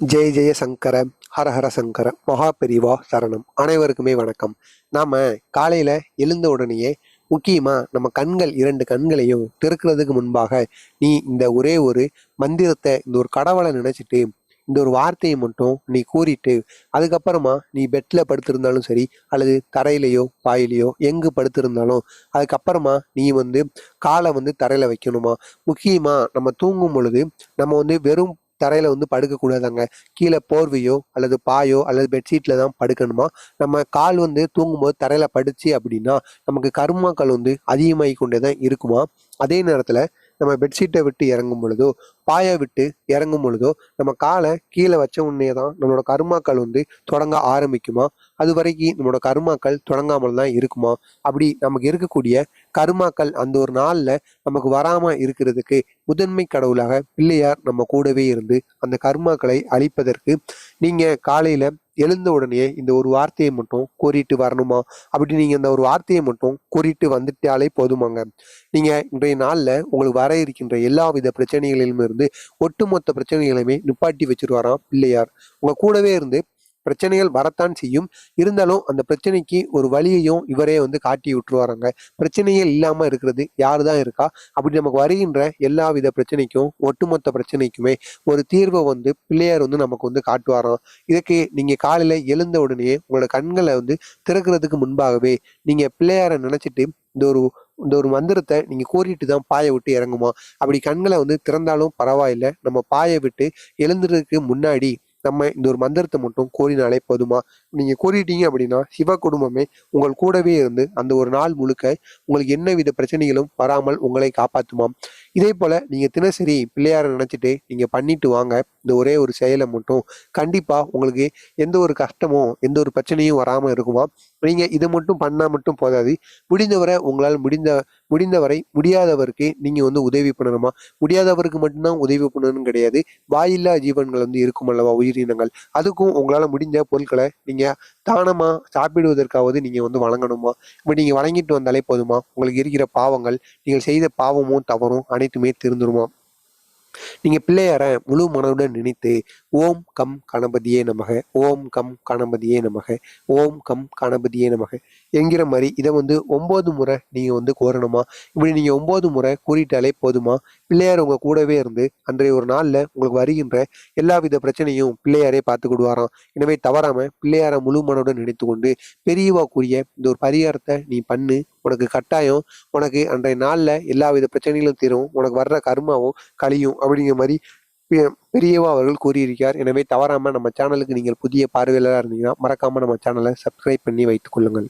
ஜெய ஜெய சங்கர ஹர ஹர சங்கர மகா பெரிவா சரணம். அனைவருக்குமே வணக்கம். நாம் காலையில் எழுந்த உடனேயே முக்கியமாக நம்ம கண்கள் இரண்டு கண்களையும் திறக்கிறதுக்கு முன்பாக நீ இந்த ஒரே ஒரு மந்திரத்தை இந்த ஒரு கடவுளை நினச்சிட்டு இந்த ஒரு வார்த்தையை மட்டும் நீ கூறிட்டு அதுக்கப்புறமா நீ பெட்டில் படுத்திருந்தாலும் சரி அல்லது தரையிலையோ பாயிலையோ எங்கு படுத்திருந்தாலும் அதுக்கப்புறமா நீ வந்து காலை வந்து தரையில் வைக்கணுமா? முக்கியமாக நம்ம தூங்கும் பொழுது நம்ம வந்து வெறும் தரையில வந்து படுக்கக்கூடாதாங்க. கீழே போர்வையோ அல்லது பாயோ அல்லது பெட்ஷீட்டில் தான் படுக்கணுமா? நம்ம கால் வந்து தூங்கும்போது தரையில படுச்சு அப்படின்னா நமக்கு கருமாக்கள் வந்து அதிகமாகி கொண்டே தான் இருக்குமா? அதே நேரத்துல நம்ம பெட்ஷீட்டை விட்டு இறங்கும் பொழுதோ பாயை விட்டு இறங்கும் பொழுதோ நம்ம காலை கீழே வச்ச உடனே தான் நம்மளோட கருமாக்கள் வந்து தொடங்க ஆரம்பிக்குமா? அது வரைக்கும் நம்மளோட கருமாக்கள் தொடங்காமல் தான் இருக்குமா? அப்படி நமக்கு இருக்கக்கூடிய கருமாக்கள் அந்த ஒரு நாளில் நமக்கு வராமல் இருக்கிறதுக்கு முதன்மை கடவுளாக பிள்ளையார் நம்ம கூடவே இருந்து அந்த கர்மாக்களை அழிப்பதற்கு நீங்கள் காலையில் எழுந்த உடனே இந்த ஒரு வார்த்தையை மட்டும் கூறிட்டு வரணுமா? அப்படி நீங்கள் இந்த ஒரு வார்த்தையை மட்டும் கூறிட்டு வந்துட்டாலே போதுமாங்க. நீங்கள் இன்றைய நாளில் உங்களுக்கு வர இருக்கின்ற எல்லா வித பிரச்சனைகளிலும் இருந்து ஒட்டுமொத்த பிரச்சனைகளையுமே நிப்பாட்டி வச்சிருவாராம் பிள்ளையார். உங்கள் கூடவே இருந்து பிரச்சனைகள் வரத்தான் செய்யும். இருந்தாலும் அந்த பிரச்சனைக்கு ஒரு வழியையும் இவரே வந்து காட்டி விட்டுருவாராங்க. பிரச்சனையே இல்லாமல் இருக்கிறது யார் தான் இருக்கா? அப்படி நமக்கு வருகின்ற எல்லா வித பிரச்சனைக்கும் ஒட்டுமொத்த பிரச்சனைக்குமே ஒரு தீர்வை வந்து பிள்ளையார் வந்து நமக்கு வந்து காட்டுவாராம் இதுக்கு நீங்கள் காலையில் எழுந்த உடனே உங்களோட கண்களை வந்து திறக்கிறதுக்கு முன்பாகவே நீங்கள் பிள்ளையாரை நினச்சிட்டு இந்த ஒரு இந்த ஒரு மந்திரத்தை நீங்கள் கூறிட்டு தான் பாயை விட்டு இறங்குமா? அப்படி கண்களை வந்து திறந்தாலும் பரவாயில்லை. நம்ம பாயை விட்டு எழுந்துறதுக்கு முன்னாடி நம்ம இந்த ஒரு மந்திரத்தை மட்டும் கூறினாலே போதுமா? நீங்க கூறிட்டீங்க அப்படின்னா சிவ குடும்பமே உங்கள் கூடவே இருந்து அந்த ஒரு நாள் முழுக்க உங்களுக்கு என்ன வித பிரச்சனைகளும் வராமல் உங்களை காப்பாத்துமாம். இதே போல நீங்க தினசரி பிள்ளையாரை நினைச்சிட்டு நீங்க பண்ணிட்டு வாங்க. இந்த ஒரே ஒரு செயலை மட்டும் கண்டிப்பாக உங்களுக்கு எந்த ஒரு கஷ்டமோ எந்த ஒரு பிரச்சனையும் வராமல் இருக்குமா? நீங்கள் இதை மட்டும் பண்ணால் மட்டும் போதாது. முடிந்தவரை உங்களால் முடிந்த முடிந்தவரை முடியாதவருக்கு நீங்கள் வந்து உதவி பண்ணணுமா? முடியாதவருக்கு மட்டும்தான் உதவி பண்ணணும்னு கிடையாது. வாயில்லா ஜீவன்கள் வந்து இருக்கும் அல்லவா உயிரினங்கள் அதுக்கும் உங்களால் முடிஞ்ச பொருட்களை நீங்கள் தானமாக சாப்பிடுவதற்காவது நீங்கள் வந்து வழங்கணுமா? இப்போ நீங்கள் வழங்கிட்டு வந்தாலே போதுமா? உங்களுக்கு இருக்கிற பாவங்கள் நீங்கள் செய்த பாவமும் தவறும் அனைத்துமே திருந்துருமா? நீங்க பிள்ளையார முழு மனதுடன் நினைத்து ஓம் கம் கணபதியே நமக ஓம் கம் கணபதியே நமக ஓம் கம் கணபதியே நமக என்கிற மாதிரி இதை வந்து ஒம்பது முறை நீங்கள் வந்து கோரணுமா? இப்படி நீங்கள் ஒம்பது முறை கூறிட்டாலே போதுமா? பிள்ளையார் உங்கள் கூடவே இருந்து அன்றைய ஒரு நாளில் உங்களுக்கு வருகின்ற எல்லா வித பிரச்சனையும் பிள்ளையாரே பார்த்துக்கிடுவாராம். எனவே தவறாமல் பிள்ளையாரை முழு மனதுடன் நினைத்து கொண்டு பெரியவா கூறிய இந்த ஒரு பரிகாரத்தை நீ பண்ணு. உனக்கு கட்டாயம் உனக்கு அன்றைய நாளில் எல்லா வித பிரச்சனைகளும் தீரும் உனக்கு வர்ற கர்மாவும் கழியும் அப்படிங்கிற மாதிரி பெரியவா அவர்கள் கூறியிருக்கிறார். எனவே தவறாமல் நம்ம சேனலுக்கு நீங்கள் புதிய பார்வையாளராக இருந்தீங்கன்னா மறக்காமல் நம்ம சேனலை சப்ஸ்கிரைப் பண்ணி வைத்துக் கொள்ளுங்கள்.